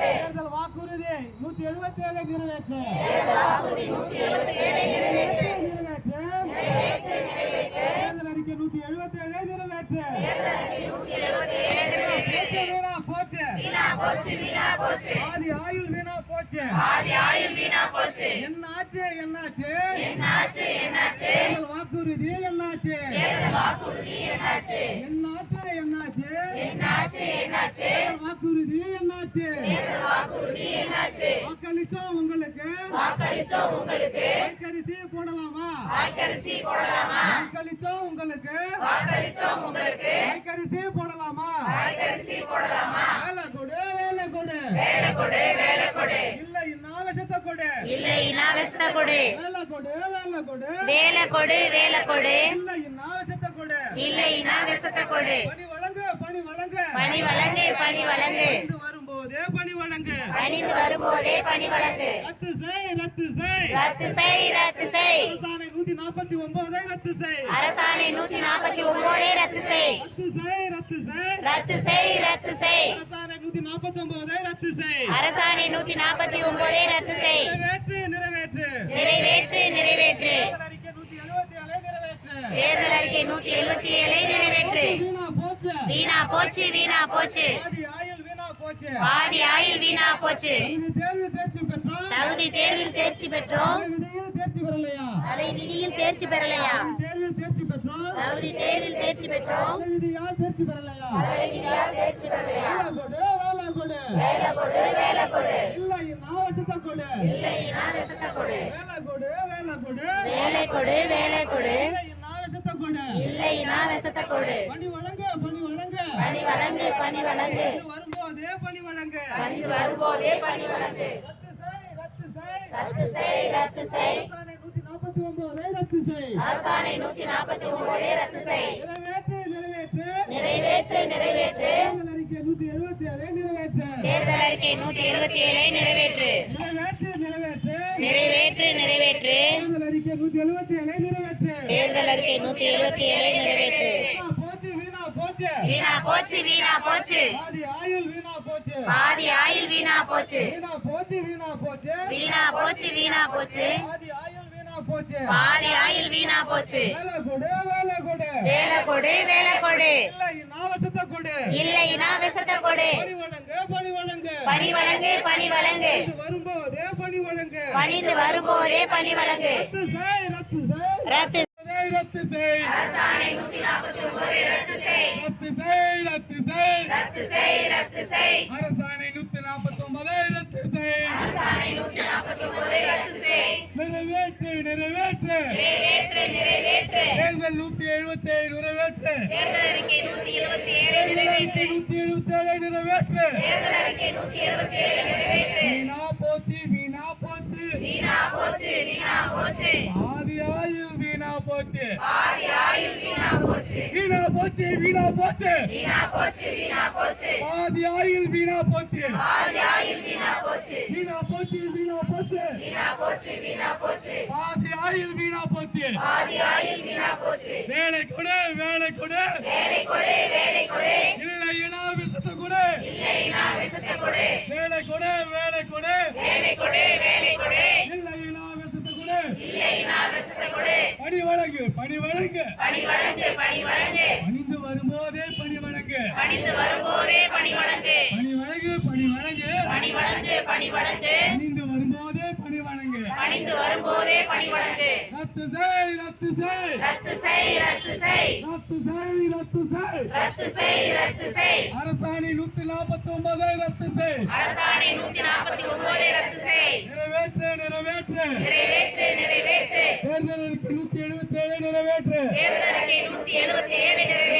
தேர்தல் வாக்குறுதி நூத்தி எழுபத்தி ஏழை நிறைவேற்று. நிறைவேற்று தேர்தல் அறிக்கை நூத்தி எழுபத்தி ஏழை நிறைவேற்று வீணா போச்சு. ஆதி ஆயுள் வீணா போச்சு. என்னாச்சு என்னாச்சு? தேர்தல் வாக்குறுதி என்னாச்சு? என்னாச்சு? என்னாச்சு? தேர்தல் வாக்குறுதி என்னாச்சு? வாக்களிச்சோம் உங்களுக்கு? வாய்க்கரிசி போடலாமா? வாக்களிச்சோம் உங்களுக்கு? வாய்க்கரிசி போடலாமா? வேலை கொடு வேலை கொடு. இல்ல இன்னாவசத்தை கொடு. இல்லை இனாவசத்த கொடு. வேலை கொடு வேலை கொடு. வேலை கொடு வேலை கொடு. இல்ல இன்னாவசத்தை கொடு. இல்லை கொடு பணி வழங்கு பணி வழங்கு பணி வழங்கு பணி வழங்கு. வரும்போதே பணி வழங்கு. பணிந்து வரும்போதே பணி வழங்கு. ரத்து செய் ரத்து செய். ரத்து செய் ரத்து செய். அரசாணை நூத்தி நாற்பத்தி ஒன்பதை ரத்து செய். அரசாணை நூத்தி நாற்பத்தி ஒன்பதே ரத்து செய். ரத்து செய் ரத்து செய். ரத்து செய் ரத்து செய். அரசாணை நூத்தி நாற்பத்தி ஒன்பதை ரத்து செய். அரசாணை நூத்தி நாற்பத்தி ஒன்பதே ரத்து செய். நிறைவேற்று நிறைவேற்று. நிறைவேற்று நிறைவேற்று. தேர்தல் அறிக்கை நூத்தி எழுபத்தி ஏழை நிறைவேற்று தேர்தல் அறிக்கை நூத்தி எழுபத்தி ஏழை நிறைவேற்று வீணா போச்சு வீணா போச்சு வீணா போச்சு. பாதி ஆயுள் வீணா போச்சு. தகுதி தேர்வில் தேர்ச்சி பெற்றோம். விதியில் தேர்ச்சி பெறலையா? தலை விதியில் தேர்ச்சி பெறலையா? தகுதி தேர்வில் தேர்ச்சி பெற்றோம். விதியால் தேர்ச்சி பெறலையா? தலை விதியால் தேர்ச்சி பெறலையா? வேலை கொடு வேலை கொடு. வேலை கொடு வேலை கொடு. இல்லை நாவசத்தை கொடு. பணி வழங்கு பணி வழங்கு. பணி பணி வரும்போதே பணி வழங்கு. பணிந்து வரும்போதே பணி வழங்கு. ரத்து செய் ரத்து செய். நூத்தி நாற்பத்தி ஒன்பதை ரத்து செய். அரசாணை நூத்தி நாற்பத்தி ஒன்பதே ரத்து செய். நிறைவேற்று நிறைவேற்று. தேர்தல் அறிக்கை நூத்தி எழுபத்தி ஏழை நிறைவேற்று. நிறைவேற்று நிறைவேற்று. தேர்தல் அறிக்கை நூத்தி எழுபத்தி ஏழை நிறைவேற்று. போச்சு. வீணா போச்சு வீணா போச்சு. பாதி ஆயுள் வீணா போச்சு. பாதி ஆயுள் வீணா போச்சு. வீணா போச்சு வீணா போச்சு. வீணா போச்சு வீணா போச்சு. பாதி ஆயுள் வீணா போச்சு. பாதி ஆயுள் வீணா போச்சு. வேலை கொடு வேலை கொடு. வேலை கொடு வேலை கொடு. இல்லை நாவசத்தை கொடு. பணி வழங்கு பணி வழங்கு. பணி வழங்கு பணி வழங்கு. வரும்போதே பணி வழங்கு. பணிந்து வரும்போதே பணி வழங்கு. ரத்து ரத்து செய். ரத்து செய், ரத்து செய். அரசாணை நூத்தி நிறைவேற்று நிறைவேற்று. நிறைவேற்று தேர்தல் நூத்தி எழுபத்தி ஏழு நிறைவேற்று. நூத்தி எழுபத்தி ஏழு நிறைவேற்று. வீணா போச்சு வீணா போச்சு. வீணா போச்சு வீணா போச்சு. ஆயுள் வீணா போச்சு. பாதி ஆயுள் வீணா போச்சு. வீணா போச்சு வீணா போச்சு. வீணா போச்சு வீணா போச்சு. ஆதி ஆயுள் வீணா போச்சு. பாதி ஆயுள் வீணா போச்சு. வீணா போச்சு வீணா போச்சு. வீணா போச்சு வீணா போச்சு. ஆதி ஆயுள் வீணா போச்சு. பாதி ஆயுள் வீணா போச்சு. வேலை கொடு வேலை கொடு. வேலை கொடு வேலை கொடு. இல்லை இனா விஷத்தை கொடு. இல்லை நான் விஷத்தை கொடு. வேலை கொடு வேலை கொடு. வேலை கொடு வேலை கொடு. இல்லை இனா விஷத்தை கொடு. இல்லை நான் விஷத்தை கொடு. பணி வழங்கு பணி வழங்கு. பணி வழங்கு பணி வழங்கு. பணிந்து வரும்போதே பணி வழங்கு. பணிந்து வரும்போதே பணி வழங்கு. பணி வழங்கு பணி வழங்கு. பணி வழங்கு பணி வழங்கு. பணிந்து வரும்போதே பணி வழங்கு. ரத்து செய் ரத்து செய். ரத்து செய் ரத்து செய். ரத்து செய் ரத்து செய். ரத்து செய் ரத்து செய். அரசாணை நூத்தி நாற்பத்தி ஒன்பதை ரத்து செய். அரசாணை நூத்தி நாற்பத்தி ஒன்பதை ரத்து செய். நிறைவேற்று நிறைவேற்று. நிறைவேற்று நிறைவேற்று. தேர்தல் அறிக்கை நூத்தி எழுபத்தி ஏழு நிறைவேற்று. தேர்தல் அறிக்கை நூத்தி எழுபத்தி ஏழு நிறைவேற்று.